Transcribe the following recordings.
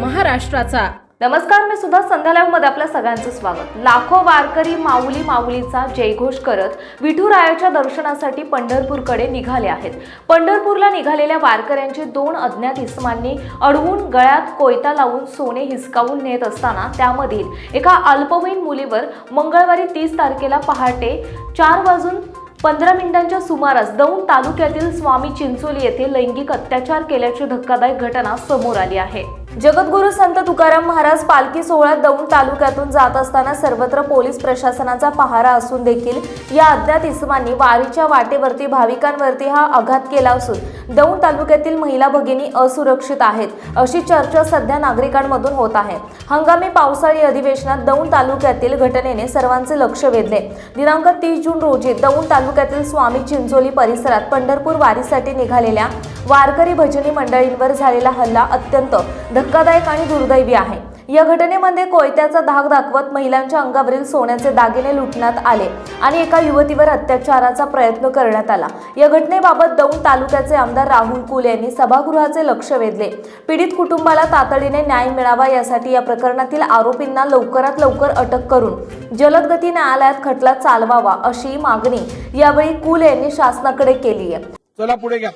महाराष्ट्राचा. नमस्कार मी सुद्धा संध्या मध्ये आपल्या सगळ्यांचं स्वागत. लाखो वारकरी माऊली माऊलीचा जयघोष करत विठुरायाच्या दर्शनासाठी पंढरपूरकडे निघाले आहेत. पंढरपूरला निघालेल्या वारकऱ्यांचे दोन अज्ञात इसमांनी अडवून गळ्यात कोयता लावून सोने हिसकावून नेत असताना त्यामधील एका अल्पवयीन मुलीवर मंगळवारी तीस तारखेला पहाटे चार वाजून पंधरा मिनिटांच्या सुमारास दौंड तालुक्यातील स्वामी चिंचोली येथे लैंगिक अत्याचार केल्याची धक्कादायक घटना समोर आली आहे. जगद्गुरू संत तुकाराम महाराज पालखी सोहळ्यात दौंड तालुक्यातून जात असताना सर्वत्र पोलीस प्रशासनाचा पहारा असून देखील या अज्ञात इसमांनी वारीच्या वाटेवरती भाविकांवरती हा आघात केला असून दौंड तालुक्यातील महिला भगिनी असुरक्षित आहेत अशी चर्चा सध्या नागरिकांमधून होत आहे. हंगामी पावसाळी अधिवेशनात दौंड तालुक्यातील घटनेने सर्वांचे लक्ष वेधले. दिनांक तीस जून रोजी दौंड तालुक्यातील स्वामी चिंचोली परिसरात पंढरपूर वारीसाठी निघालेल्या वारकरी भजनी मंडळींवर झालेला हल्ला अत्यंत धक्कादायक आणि दुर्दैवी आहे. या घटनेमध्ये कोयत्याचा धाक दाखवत महिलांच्या अंगावरील सोन्याचे दागिने लुटण्यात आले आणि एका युवतीवर अत्याचाराचा प्रयत्न करण्यात आला. या घटनेबाबत दौंड तालुक्याचे आमदार राहुल कुल यांनी सभागृहाचे लक्ष वेधले. पीडित कुटुंबाला तातडीने न्याय मिळावा यासाठी या प्रकरणातील आरोपींना लवकरात लवकर अटक करून जलदगती न्यायालयात खटला चालवावा अशी मागणी यावेळी कुल यांनी शासनाकडे केली आहे. चला पुढे घ्या.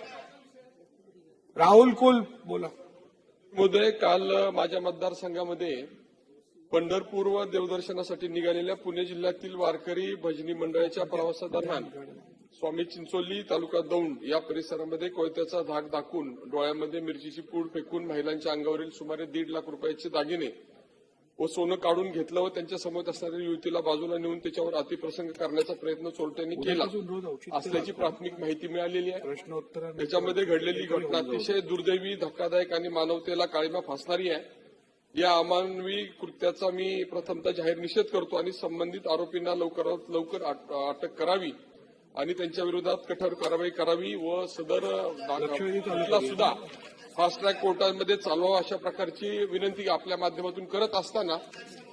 राहुल कुल बोला. महोदय काल माझ्या मतदारसंघामध्ये पंढरपूर व देवदर्शनासाठी निघालेल्या पुणे जिल्ह्यातील वारकरी भजनी मंडळाच्या प्रवासादरम्यान स्वामी चिंचोली तालुका दौंड या परिसरामध्ये कोयत्याचा धाक दाखवून डोळ्यामध्ये मिरचीची पूड फेकून महिलांच्या अंगावरील सुमारे दीड लाख रुपयाचे दागिने व सोनं काढून घेतलं व त्यांच्यासमोर असणाऱ्या युवतीला बाजूला नेऊन त्याच्यावर अतिप्रसंग करण्याचा प्रयत्न चोरट्यांनी केला. असल्याची प्राथमिक माहिती मिळालेली आहे. प्रश्नोत्तर त्याच्यामध्ये घडलेली घटना अतिशय दुर्दैवी धक्कादायक आणि मानवतेला काळीमा फासणारी आहे. या अमानवी कृत्याचा मी प्रथमतः जाहीर निषेध करतो आणि संबंधित आरोपींना लवकरात लवकर अट- अटक करावी. आणि त्यांच्या विरोधात कठोर कारवाई करावी व सदर सुद्धा फास्ट ट्रॅक कोर्टामध्ये चालवावा अशा प्रकारची विनंती आपल्या माध्यमातून करत असताना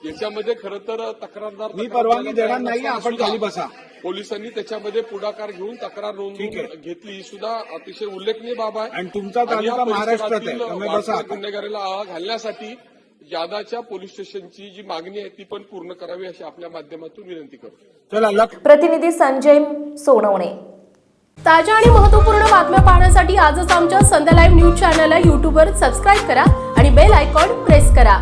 याच्यामध्ये खरं तर तक्रारदार मी परवानगी देणार नाही, आपण खाली बसा. पोलिसांनी त्याच्यामध्ये पुढाकार घेऊन तक्रार. नोंदवून घेतली ही सुद्धा अतिशय उल्लेखनीय बाब आहे आणि तुमचा. गुन्हेगारीला आळा घालण्यासाठी जादाच्या पोलीस स्टेशनची जी मागणी आहे ती पण पूर्ण करावी अशी आपल्या माध्यमातून विनंती करतो. चला लक्ष प्रतिनिधी संजय सोनवणे. ताज्या आणि महत्त्वपूर्ण बातम्या पाहण्यासाठी आजच आमच्या संध्या लाईव्ह न्यूज चॅनलला यूट्यूबवर सबस्क्राईब करा आणि बेल आयकॉन प्रेस करा.